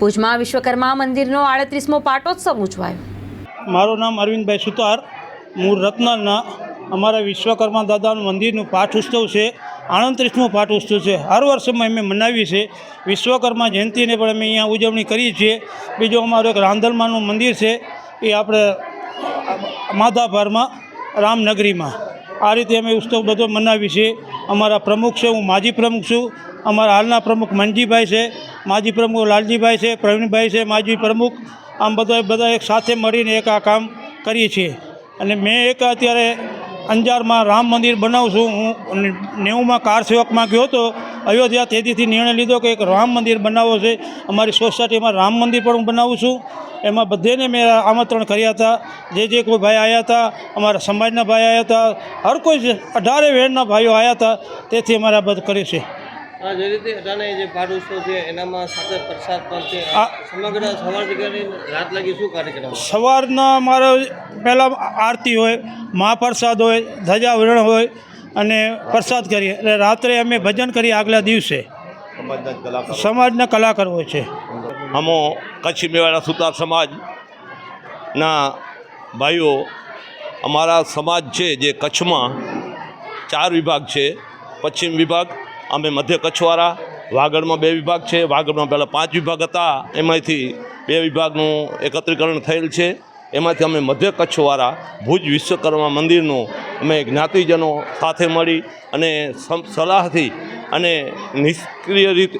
ભુજમાં વિશ્વકર્મા મંદિરનો આડત્રીસમો પાટોત્સવ ઉજવાયો. મારું નામ અરવિંદભાઈ સુતાર. મૂળ રત્નાલના અમારા વિશ્વકર્મા દાદાનું મંદિરનું પાઠ ઉત્સવ છે. આડત્રીસમો પાઠ ઉત્સવ છે. હર વર્ષમાં અમે મનાવીએ છીએ. વિશ્વકર્મા જયંતિને પણ અમે અહીંયા ઉજવણી કરીએ છીએ. બીજું અમારું એક રાંધલમાનું મંદિર છે. એ આપણે માધાભારમાં, રામનગરીમાં. આ રીતે અમે ઉત્સવ બધો મનાવીએ છીએ. અમારા પ્રમુખ છે, હું માજી પ્રમુખ છું. અમારા હાલના પ્રમુખ મનજીભાઈ છે, માજી પ્રમુખ લાલજીભાઈ છે, પ્રવીણભાઈ છે, માજી પ્રમુખ. આમ બધા બધા એક સાથે મળીને એક આ કામ કરીએ છીએ. અને મેં એક અત્યારે અંજારમાં રામ મંદિર બનાવું છું. હું નેવુંમાં કાર સેવકમાં ગયો હતો. અયોધ્યા તેદીથી નિર્ણય લીધો કે એક રામ મંદિર બનાવવો છે. અમારી સોસાયટીમાં રામ મંદિર પણ હું બનાવું છું. એમાં બધેને મેં આમંત્રણ કર્યા હતા. જે જે કોઈ ભાઈ આવ્યા હતા, અમારા સમાજના ભાઈ આવ્યા હતા, હર કોઈ અઢારે વેણના ભાઈઓ આવ્યા હતા, તેથી અમારે આ બધું કરે છે. આ જે રીતે અટાણે જે પાઠ ઉત્સવ છે એનામાં સાથે પ્રસાદ પણ છે. સમગ્ર સવારથી કરીને રાત લાગી શું કાર્યક્રમ? સવારના મારો પહેલાં આરતી હોય મહાપ્રસાદ હોય ધજાવરણ હોય અને પ્રસાદ કરીએ. એટલે રાત્રે અમે ભજન કરીએ આગલા દિવસે. સમાજના કલાકાર. હોય છે. અમો કચ્છી મેવાડા સુતાર સમાજના ભાઈઓ અમારા સમાજ છે જે કચ્છમાં ચાર વિભાગ છે. પશ્ચિમ વિભાગ અમે મધ્ય કચ્છવાળા, વાગડમાં બે વિભાગ છે. વાગડમાં પહેલાં પાંચ વિભાગ હતા. એમાંથી બે વિભાગનું એકત્રીકરણ થયેલ છે. એમાંથી અમે મધ્ય કચ્છવાળા, ભુજ વિશ્વકર્મા મંદિરનું અમે જ્ઞાતિજનો સાથે મળી અને સલાહથી અને નિષ્ક્રિય રીતે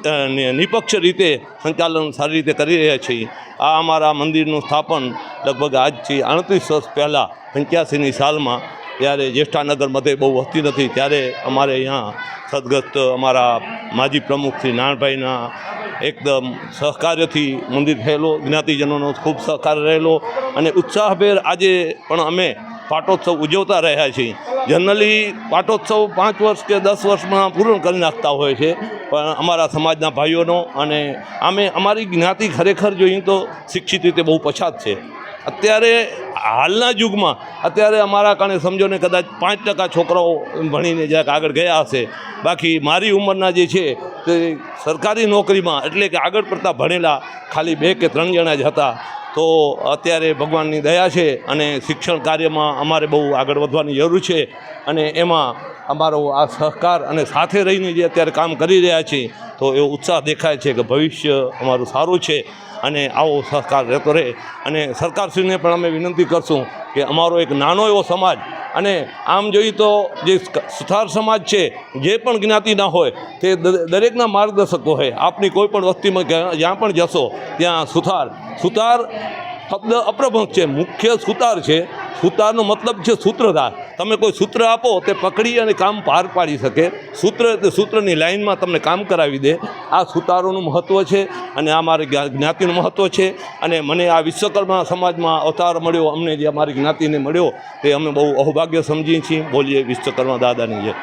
નિપક્ષ રીતે સંચાલન સારી રીતે કરી રહ્યા છીએ. આ અમારા મંદિરનું સ્થાપન લગભગ આજથી આડત્રીસ વર્ષ પહેલાં પંચ્યાસીની સાલમાં ત્યારે જ્યેષ્ઠાનગર મધે બહુ વસ્તી નથી. ત્યારે અમારે અહીંયા સદગત અમારા માજી પ્રમુખ શ્રી નારાયણભાઈના એકદમ સહકાર્યથી મંદિર થયેલો જ્ઞાતિજનોનો ખૂબ સહકાર રહેલો અને ઉત્સાહભેર આજે પણ અમે પાટોત્સવ ઉજવતા રહ્યા છીએ. જનરલી પાટોત્સવ પાંચ વર્ષ કે દસ વર્ષમાં પૂર્ણ કરી નાખતા હોય છે, પણ અમારા સમાજના ભાઈઓનો અને અમે અમારી જ્ઞાતિ ખરેખર જોઈએ તો શિક્ષિત રીતે બહુ પછાત છે. અત્યારે હાલના યુગમાં અત્યારે અમારા કારણે સમજો ને કદાચ પાંચ ટકા છોકરાઓ ભણીને જરાક આગળ ગયા હશે. બાકી મારી ઉંમરના જે છે તે સરકારી નોકરીમાં એટલે કે આગળ પડતા ભણેલા ખાલી બે કે ત્રણ જણા જ હતા. તો અત્યારે ભગવાનની દયા છે અને શિક્ષણ કાર્યમાં અમારે બહુ આગળ વધવાની જરૂર છે અને એમાં અમારો આ સહકાર અને સાથે રહીને જે અત્યારે કામ કરી રહ્યા છીએ, તો એવો ઉત્સાહ દેખાય છે કે ભવિષ્ય અમારું સારું છે. અને આવો સહકાર રહેતો રહે. અને સરકારશ્રીને પણ અમે વિનંતી કરશું કે અમારો એક નાનો એવો સમાજ અને આમ જોઈએ તો જે સુથાર સમાજ છે, જે પણ જ્ઞાતિના હોય, તે દરેકના માર્ગદર્શકો હોય. આપની કોઈ પણ વસ્તીમાં જ્યાં પણ જશો, ત્યાં સુથાર. સુથાર શબ્દ અપ્રભંગ છે. મુખ્ય સુતાર છે. સુતારનો મતલબ છે સૂત્રધાર. તમે કોઈ સૂત્ર આપો, તે પકડી અને કામ પાર પાડી શકે. સૂત્ર સૂત્રની લાઇનમાં તમને કામ કરાવી દે. આ સુતારોનું મહત્ત્વ છે અને આ મારી જ્ઞાતિનું મહત્ત્વ છે. અને મને આ વિશ્વકર્મા સમાજમાં અવતાર મળ્યો, અમને જે અમારી જ્ઞાતિને મળ્યો, તે અમે બહુ અહોભાગ્ય સમજીએ છીએ. બોલીએ વિશ્વકર્મા દાદાની જે